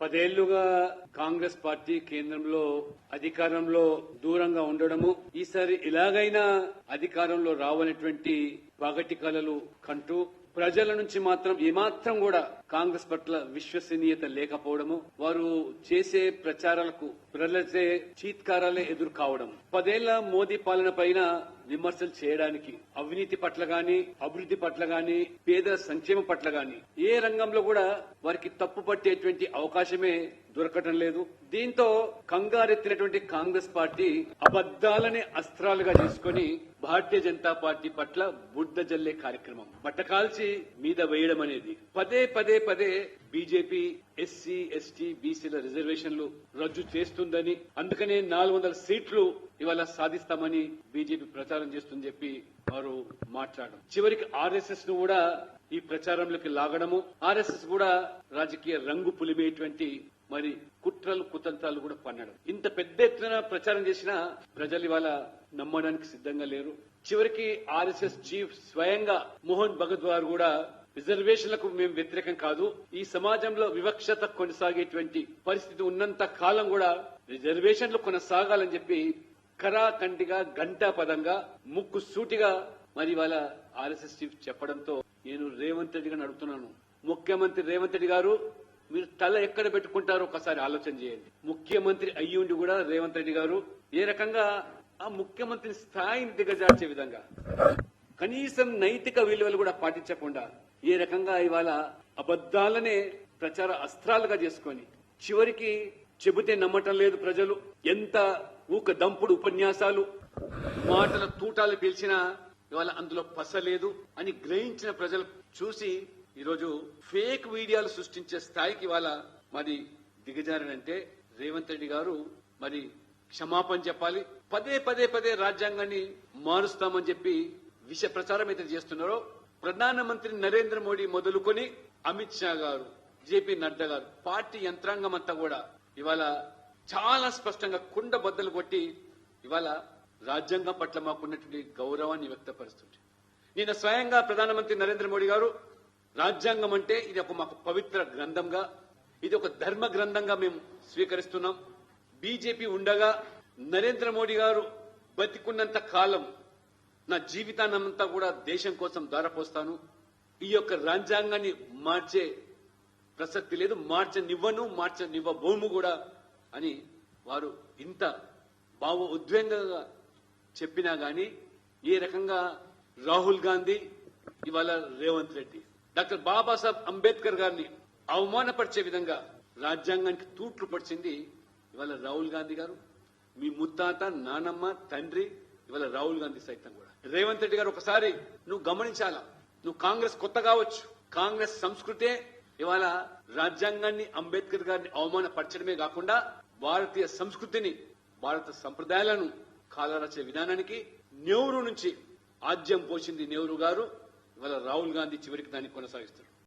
పదేళ్ళుగా Congress party కేంద్రంలో అధికారంలో దూరంగా ఉండడము ఈసారి ఇలాగైనా అధికారంలో రావనటువంటి పగటి కలలు కంటూ ప్రజల నుంచి మాత్రం ఏమాత్రం కూడా కాంగ్రెస్ పట్ల విశ్వసనీయత లేకపోవడము వారు చేసే ప్రచారాలకు ప్రజలచే చీత్కారాలే ఎదురు కావడం పదేళ్ళ మోదీ పాలన పైన విమర్శలు చేయడానికి అవినీతి పట్ల గాని అభివృద్ధి పట్ల గాని పేద సంక్షేమ పట్ల గాని ఏ రంగంలో కూడా వారికి తప్పు పట్టేటువంటి అవకాశమే దొరకటం లేదు. దీంతో కంగారెత్తినటువంటి కాంగ్రెస్ పార్టీ అబద్దాలని అస్త్రాలుగా చేసుకుని భారతీయ జనతా పార్టీ పట్ల బుడ్డ జల్లే కార్యక్రమం బట్టకాల్చి మీద వేయడం అనేది. పదే పదే పదే బీజేపీ ఎస్సీ ఎస్టీ బీసీల రిజర్వేషన్లు రద్దు చేస్తుందని అందుకనే నాలుగు వందల సీట్లు ఇవాళ సాధిస్తామని బీజేపీ ప్రచారం చేస్తుందని చెప్పి వారు మాట్లాడడం. చివరికి ఆర్ఎస్ఎస్ను కూడా ఈ ప్రచారంలోకి లాగడము ఆర్ఎస్ఎస్ కూడా రాజకీయ రంగు పులిమేటువంటి మరి కుట్రలు కుతంత్రాలు కూడా పన్నడం. ఇంత పెద్ద ఎత్తున ప్రచారం చేసినా ప్రజలు ఇవాళ నమ్మడానికి సిద్ధంగా లేరు. చివరికి ఆర్ఎస్ఎస్ చీఫ్ స్వయంగా మోహన్ భగత్ వారు కూడా రిజర్వేషన్లకు మేము వ్యతిరేకం కాదు ఈ సమాజంలో వివక్షత కొనసాగేటువంటి పరిస్థితి ఉన్నంత కాలం కూడా రిజర్వేషన్లు కొనసాగాలని చెప్పి కరాకంటిగా గంటా పదంగా ముక్కు సూటిగా మరి వాళ్ళ ఆర్ఎస్ఎస్ చీఫ్ చెప్పడంతో నేను రేవంత్ రెడ్డి గారిని అడుగుతున్నాను. ముఖ్యమంత్రి రేవంత్ రెడ్డి గారు మీరు తల ఎక్కడ పెట్టుకుంటారో ఒకసారి ఆలోచన చేయండి. ముఖ్యమంత్రి అయ్యుండి కూడా రేవంత్ రెడ్డి గారు ఏ రకంగా ఆ ముఖ్యమంత్రి స్థాయిని దిగజార్చే విధంగా కనీసం నైతిక విలువలు కూడా పాటించకుండా ఏ రకంగా ఇవాళ అబద్దాలనే ప్రచార అస్త్రాలుగా చేసుకొని చివరికి చెబితే నమ్మటం లేదు ప్రజలు. ఎంత ఊక దంపుడు ఉపన్యాసాలు మాటల తూటాలు పీల్చినా ఇవాళ అందులో పసలేదు అని గ్రహించిన ప్రజలు చూసి ఈరోజు ఫేక్ వీడియోలు సృష్టించే స్థాయికి ఇవాళ మరి దిగజారనంటే రేవంత్ రెడ్డి గారు మరి క్షమాపణ చెప్పాలి. పదే పదే పదే రాజ్యాంగాన్ని మారుస్తామని చెప్పి విష ప్రచారం అయితే చేస్తున్నారో ప్రధానమంత్రి నరేంద్ర మోడీ మొదలుకొని అమిత్ షా గారు జేపీ నడ్డా గారు పార్టీ యంత్రాంగం అంతా కూడా ఇవాళ చాలా స్పష్టంగా కుండ బద్దలు కొట్టి ఇవాళ రాజ్యాంగం పట్ల మాకున్నటువంటి గౌరవాన్ని వ్యక్తపరుస్తుంది నిన్న స్వయంగా ప్రధానమంత్రి నరేంద్ర మోడీ గారు రాజ్యాంగం అంటే ఇది ఒక మాకు పవిత్ర గ్రంథంగా ఇది ఒక ధర్మ గ్రంథంగా మేము స్వీకరిస్తున్నాం. బీజేపీ ఉండగా నరేంద్ర మోడీ గారు బతికున్నంత కాలం నా జీవితాన్నంతా కూడా దేశం కోసం దారపోస్తాను. ఈ యొక్క రాజ్యాంగాన్ని మార్చే ప్రసక్తి లేదు. మార్చనివ్వను మార్చనివ్వబోము కూడా అని వారు ఇంత భావ ఉద్వేగంగా చెప్పినా గాని ఏ రకంగా రాహుల్ గాంధీ ఇవాళ రేవంత్ రెడ్డి డాక్టర్ బాబాసాహెబ్ అంబేద్కర్ గారిని అవమానపరిచే విధంగా రాజ్యాంగానికి తూట్లు పడిచింది ఇవాళ రాహుల్ గాంధీ గారు. మీ ముత్తాత నానమ్మ తండ్రి ఇవాళ రాహుల్ గాంధీ సైతం కూడా. రేవంత్ రెడ్డి గారు ఒకసారి నువ్వు గమనించాలా? నువ్వు కాంగ్రెస్ కొత్త కావచ్చు. కాంగ్రెస్ సంస్కృతే ఇవాళ రాజ్యాంగాన్ని అంబేద్కర్ గారిని అవమానపరచడమే కాకుండా భారతీయ సంస్కృతిని భారత సంప్రదాయాలను కాలరాచే విధానానికి నెహ్రూ నుంచి ఆద్యం పోసింది నెహ్రూ గారు. ఇవాళ రాహుల్ గాంధీ చివరికి దాన్ని కొనసాగిస్తారు